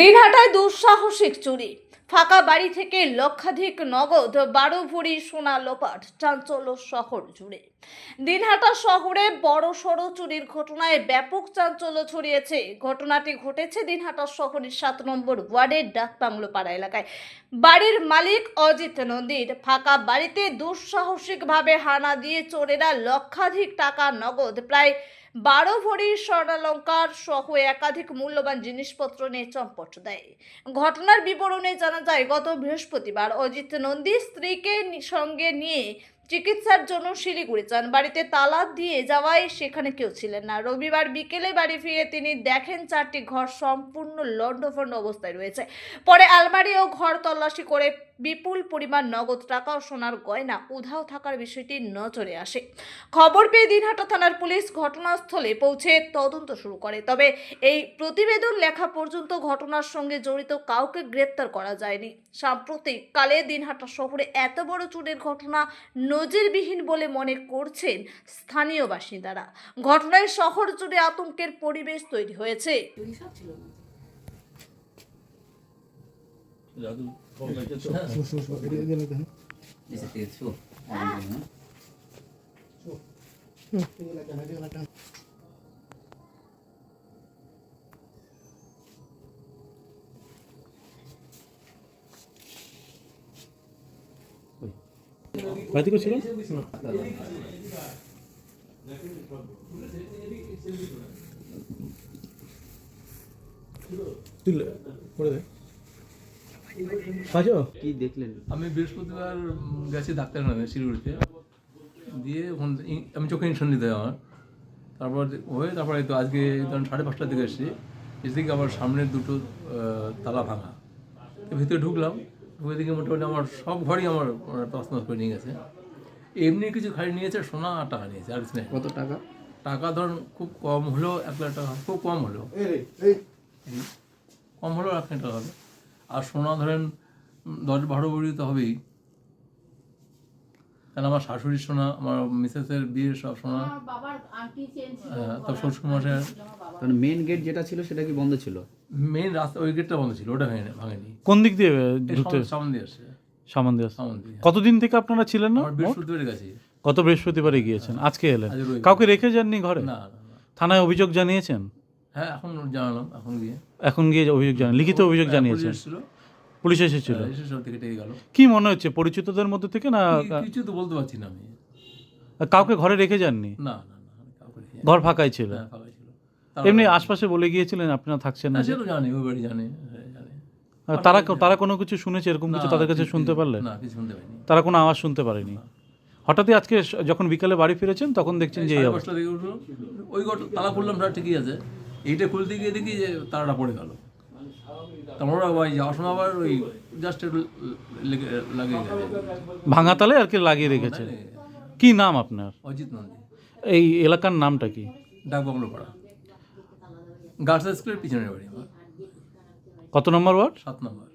দিনহাটায় দুঃসাহসিক চুরি। ফাঁকা বাড়ি থেকে লক্ষাধিক নগদ বারো ভরি সোনা লোপাট, চাঞ্চল্য শহর জুড়ে। দিনহাটা শহরে বড় সড়ো চুরির ঘটনায় ব্যাপক চাঞ্চল্য ছড়িয়েছে। ঘটনাটি ঘটেছে দিনহাটা শহরের সাত নম্বর ওয়ার্ডের ডাকবাংলো পাড়া এলাকায়। বাড়ির মালিক অজিত নন্দীর ফাঁকা বাড়িতে দুঃসাহসিকভাবে হানা দিয়ে চোরেরা লক্ষাধিক টাকা নগদ, প্রায় বারো ভরির স্বর্ণালঙ্কার সহ একাধিক মূল্যবান জিনিসপত্র নিয়ে চম্পট দেয়। ঘটনার বিবরণে জানা যায়, গত বৃহস্পতিবার অজিত নন্দী স্ত্রীকে সঙ্গে নিয়ে চিকিৎসার জন্য শিলিগুড়ি যান। বাড়িতে তালা দিয়ে যাওয়ায় সেখানে কেউ ছিলেন না। রবিবার বিকেলে বাড়ি ফিরে তিনি দেখেন চারটি ঘর সম্পূর্ণ লণ্ডভণ্ড অবস্থায় রয়েছে। পরে আলমারি ও ঘর তল্লাশি করে বিপুল পরিমাণ নগদ টাকা ও সোনার গয়না উধাও থাকার বিষয়টি নজরে আসে। খবর পেয়ে দিনহাটা থানার পুলিশ ঘটনাস্থলে পৌঁছে তদন্ত শুরু করে। তবে এই প্রতিবেদন লেখা পর্যন্ত ঘটনার সঙ্গে জড়িত কাউকে গ্রেপ্তার করা যায়নি। সাম্প্রতিক কালে দিনহাটা শহরে এত বড় চুরির ঘটনা নজিরবিহীন বলে মনে করছেন স্থানীয় বাসিন্দারা। ঘটনায় শহর জুড়ে আতঙ্কের পরিবেশ তৈরি হয়েছে। su. বাড়িতে কেউ ছিল তুই লে- করে দে। পাঁচো কি দেখলেন? আমি বৃহস্পতিবার গেছি ডাক্তার নামে শিলিগুড়িতে। দিয়ে ওখান আমি চোখে ইনশন নিতে আমার। তারপর হয়ে তারপরে তো আজকে ধরুন সাড়ে পাঁচটার দিকে এসেছি। এদিকে আবার সামনের দুটো তালা ভাঙা। ভিতরে ঢুকলাম। ঢুকে দিকে মোটামুটি আমার সব ঘরই আমার ওরা তছনছ করে নিয়ে গেছে। এমনি কিছু খাই নিয়েছে সোনা আর টাকা নিয়েছে আর কিছু নেই। কত টাকা? টাকা ধরুন খুব কম হলো এক লাখ টাকা খুব কম হলো কম হলেও এক লাখ টাকা হবে। আর সোনা ধরেন দশ বারো বড়ি তো হবেই। কারণ আমার শাশুড়ির সোনা আমার মিসেসের বিয়ের সব সোনা। হ্যাঁ, তার শ্বশুর মশাই মানে মেন গেট যেটা ছিল সেটা কি বন্ধ ছিল? মেন রাস্তা ওই গেটটা বন্ধ ছিল ওটা ভেঙে ভাঙেনি। কোন দিক দিয়ে ঢুকতে সামনে- দিয়ে আসছে। সামান দিয়ে কতদিন থেকে আপনারা ছিলেন না? আমার বৃহস্পতিবার গেছি। গত বৃহস্পতিবারে গিয়েছেন আজকে এলেন। কাউকে রেখে যাননি ঘরে? না। থানায় অভিযোগ জানিয়েছেন? হ্যাঁ এখন জানালাম এখন গিয়ে। এখন গিয়ে অভিযোগ জানান লিখিত অভিযোগ হ্যাঁ, জানিয়েছেন। পুলিশ এসেছিল? হ্যাঁ, কি মনে হচ্ছে পরিচিতদের মধ্যে থেকে না কিছু তো বলতে পারছি না আমি। কাউকে ঘরে রেখে যাননি? না ঘর ফাঁকাই ছিল? হ্যাঁ ছিল এমনি আশপাশে বলে গিয়েছিলেন আপনারা থাকছেন না সে তো জানি ওই বাড়ি জানে হ্যাঁ, জানে। তারা তারা কোনো কিছু শুনেছে এরকম কিছু তাদের কাছে শুনতে পারলে? না কিছু শুনতে পাইনি। তারা কোনো আওয়াজ শুনতে পারেনি। হঠাৎই আজকে যখন বিকালে বাড়ি ফিরেছেন তখন দেখছেন যে ওই তালা খুললাম সব ঠিকই আছে। এইটা খুলতে গিয়ে দেখি যে তারাটা পড়ে গেল। তারপর ওই যাওয়ার সময় আবার ওই জাস্ট একটু লাগিয়ে ভাঙা তালে আর কি লাগিয়ে রেখেছে। কি নাম আপনার? অজিত নন্দী। এই এলাকার নামটা কি? ডাক বাংলো পাড়া গার্লস স্কুলের পিছনের বাড়ি আমার। কত নম্বর ওয়ার্ড? সাত নম্বর।